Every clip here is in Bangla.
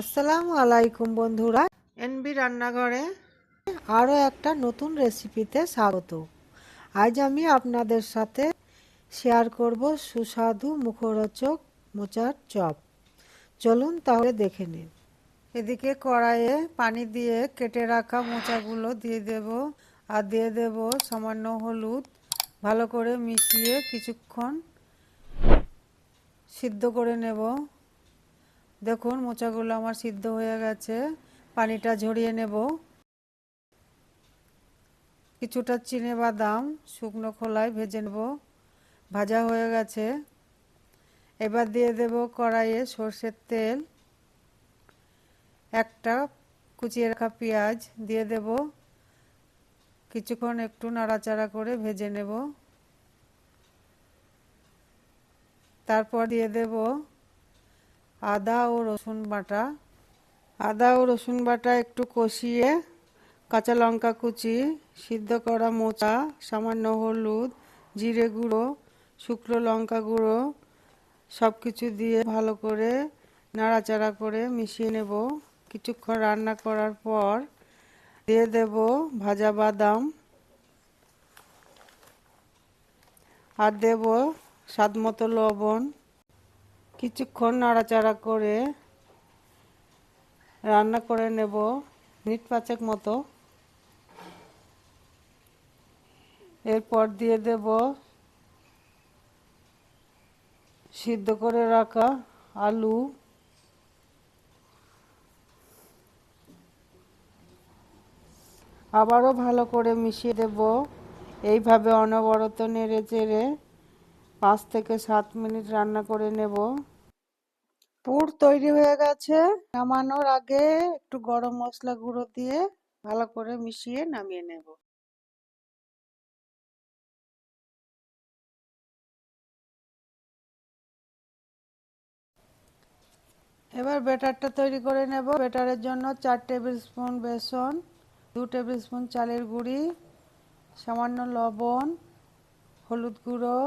আসসালামু আলাইকুম বন্ধুরা। এনবি রান্নাঘরে আরও একটা নতুন রেসিপিতে স্বাগত। আজ আমি আপনাদের সাথে শেয়ার করব সুস্বাদু মুখরোচক মোচার চপ। চলুন তাহলে দেখে নিন। এদিকে কড়াইয়ে পানি দিয়ে কেটে রাখা মোচাগুলো দিয়ে দেব আর দিয়ে দেব সামান্য হলুদ ভালো করে মিশিয়ে কিছুক্ষণ সিদ্ধ করে নেব। দেখুন, মোচাগুলো আমার সিদ্ধ হয়ে গেছে। পানিটা ঝরিয়ে নেব। কিছুটা চিনে বাদাম শুকনো খোলায় ভেজে নেব। ভাজা হয়ে গেছে। এবার দিয়ে দেব কড়াইয়ে সর্ষের তেল। একটা কুচিয়ে রাখা পেঁয়াজ দিয়ে দেব। কিছুক্ষণ একটু নাড়াচাড়া করে ভেজে নেব। তারপর দিয়ে দেব আদা ও রসুন বাটা। আদা ও রসুন বাটা একটু কষিয়ে কাঁচা লঙ্কা কুচি, সিদ্ধ করা মোচা, সামান্য হলুদ, জিরে গুঁড়ো, শুকনো লঙ্কা গুঁড়ো সব কিছু দিয়ে ভালো করে নাড়াচাড়া করে মিশিয়ে নেব। কিছুক্ষণ রান্না করার পর দিয়ে দেব ভাজা বাদাম। আর দেব স্বাদ মতো লবণ। কিছুক্ষণ নাড়াচাড়া করে রান্না করে নেব মিনিট পাঁচেক মতো। এরপর দিয়ে দেব সিদ্ধ করে রাখা আলু। আবারও ভালো করে মিশিয়ে দেব। এইভাবে অনবরত নেড়ে চেড়ে পাঁচ থেকে সাত মিনিট রান্না করে নেব। পুর তৈরি হয়ে গেছে। নামানোর আগে একটু গরম মশলা গুঁড়ো দিয়ে ভালো করে মিশিয়ে নামিয়ে নেব। এবার ব্যাটারটা তৈরি করে নেব। ব্যাটারের জন্য চার টেবিল স্পুন বেসন, দু টেবিল স্পুন চালের গুঁড়ি, সামান্য লবণ, হলুদ গুঁড়ো,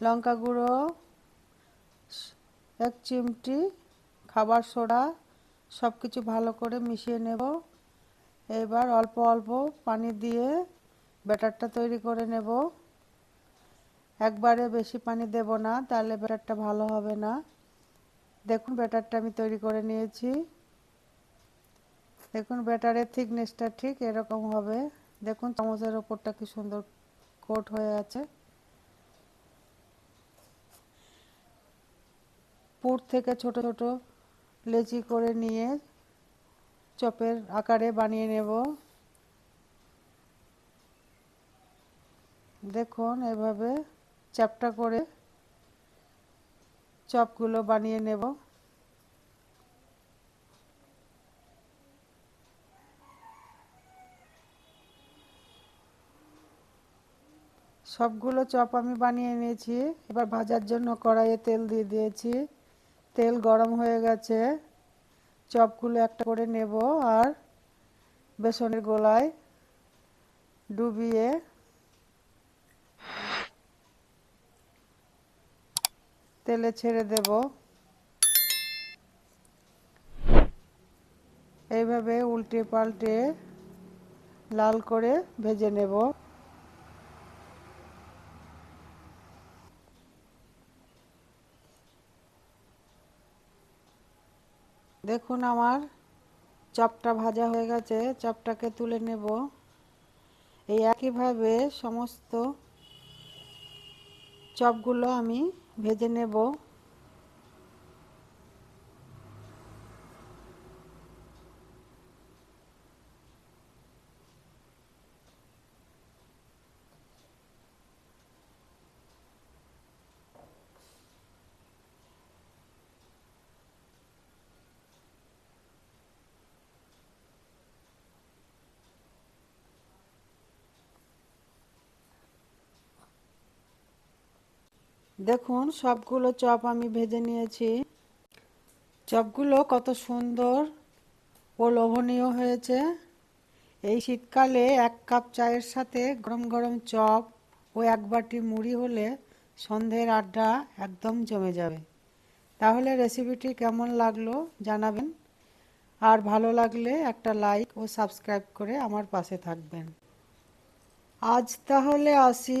লঙ্কা গুঁড়ো এক চিমটি, খাবার সোডা সব কিছু ভালো করে মিশিয়ে নেব। এবার অল্প অল্প পানি দিয়ে ব্যাটারটা তৈরি করে নেব। একবারে বেশি পানি দেব না, তাহলে ব্যাটারটা ভালো হবে না। দেখুন, ব্যাটারটা আমি তৈরি করে নিয়েছি। দেখুন, ব্যাটারের থিকনেসটা ঠিক এরকম হবে। দেখুন, চামচের ওপরটা কি সুন্দর কোট হয়ে আছে। পুর থেকে ছোট ছোট লেচি করে নিয়ে চপের আকারে বানিয়ে নেব। দেখুন, এভাবে চ্যাপটা করে চপগুলো বানিয়ে নেব। সবগুলো চপ আমি বানিয়ে নিয়েছি। এবার ভাজার জন্য কড়াইয়ে তেল দিয়ে দিয়েছি। তেল গরম হয়ে গেছে। চপগুলো একটা করে নেব আর বেসনের গোলায় ডুবিয়ে তেলে ছেড়ে দেব। এইভাবে উল্টে পাল্টে লাল করে ভেজে নেব। দেখুন আমার চপটা ভাজা হয়ে গেছে, চপটাকে তুলে নেব। এই একইভাবে সমস্ত চপগুলো আমি ভেজে নেব। দেখুন, সবগুলো চপ আমি ভেজে নিয়েছি। চপগুলো কত সুন্দর ও লোভনীয় হয়েছে। এই শীতকালে এক কাপ চায়ের সাথে গরম গরম চপ ও এক বাটি মুড়ি হলে সন্ধ্যের আড্ডা একদম জমে যাবে। তাহলে রেসিপিটি কেমন লাগল জানাবেন। আর ভালো লাগলে একটা লাইক ও সাবস্ক্রাইব করে আমার পাশে থাকবেন। আজ তাহলে আসি।